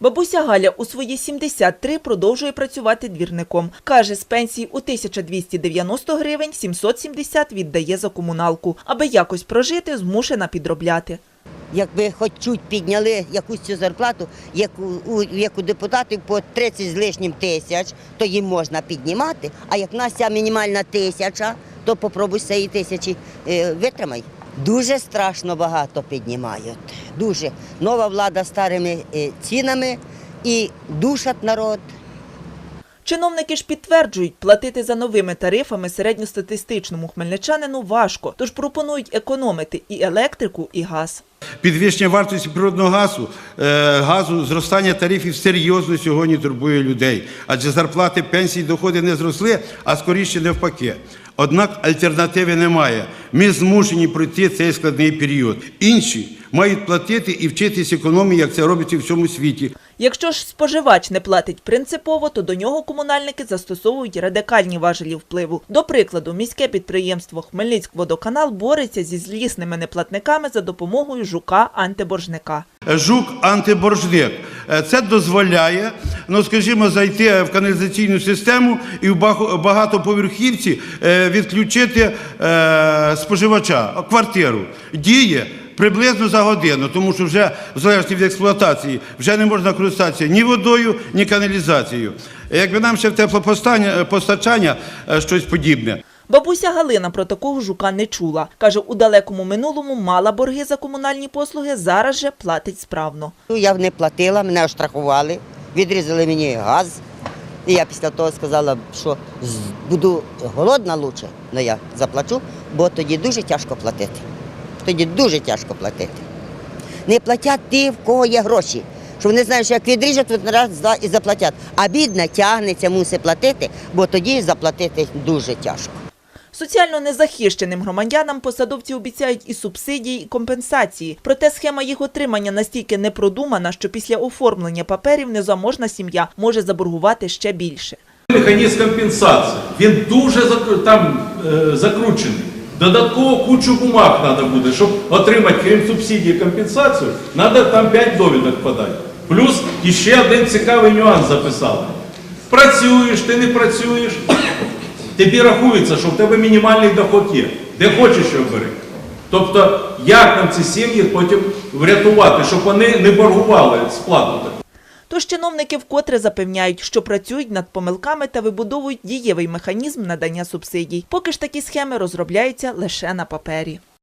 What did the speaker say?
Бабуся Галя у свої 73 продовжує працювати двірником. Каже, з пенсії у 1290 гривень 770 віддає за комуналку. Аби якось прожити, змушена підробляти. Якби хоч чуть підняли якусь цю зарплату, як у, як по 30 з лишнім тисяч, то їм можна піднімати. А як нас ця мінімальна тисяча, то попробуй з цієї тисячі е, витримай. Дуже страшно багато піднімають. Дуже. Нова влада старими е, цінами і душать народ. Чиновники ж підтверджують, платити за новими тарифами середньостатистичному хмельничанину важко, тож пропонують економити і електрику, і газ. Підвищення вартості природного газу, е, газу, зростання тарифів серйозно сьогодні турбує людей, адже зарплати, пенсії, доходи не зросли, а скоріше навпаки. Однак альтернативи немає. Ми змушені пройти цей складний період. Інші мають платити і вчитись економії, як це робиться в всьому світі. Якщо ж споживач не платить принципово, то до нього комунальники застосовують радикальні важелі впливу. До прикладу, міське підприємство Хмельницькводоканал бореться зі злісними неплатниками за допомогою жука-антиборжника. Жук антиборжник. Е, Це дозволяє, ну скажімо, зайти в каналізаційну систему і в баг- багатоповерхівці е, відключити е, споживача, квартиру. Діє приблизно за годину, тому що вже в залежності від експлуатації вже не можна користуватися ні водою, ні каналізацією. Якби нам ще в теплопостачання постачання щось подібне. Бабуся Галина про такого жука не чула. Каже, у далекому минулому мала борги за комунальні послуги, зараз же платить справно. Ну, Я не платила, мене оштрафували, відрізали мені газ. І я після того сказала, що буду голодна лучше, але я заплачу, бо тоді дуже тяжко платити. Тоді дуже тяжко платити. Не платять ті, в кого є гроші. Що вони знають, що як відріжуть, то раз, два і заплатять. А бідна тягнеться, мусить платити, бо тоді заплатити дуже тяжко. Соціально незахищеним громадянам посадовці обіцяють і субсидії, і компенсації. Проте схема їх отримання настільки непродумана, що після оформлення паперів незаможна сім'я може заборгувати ще більше. Механізм компенсації. Він дуже там е, закручений. Додатково кучу бумаг треба буде, щоб отримати, крім субсидії компенсацію, треба там 5 довідок подати. Плюс іще один цікавий нюанс записали. Працюєш, ти не працюєш, тобі рахується, що в тебе мінімальний доход є. Де хочеш його бери. Тобто, як нам ці сім'ї потім врятувати, щоб вони не боргували сплату таку. Тож чиновники вкотре запевняють, що працюють над помилками та вибудовують дієвий механізм надання субсидій. Поки ж такі схеми розробляються лише на папері.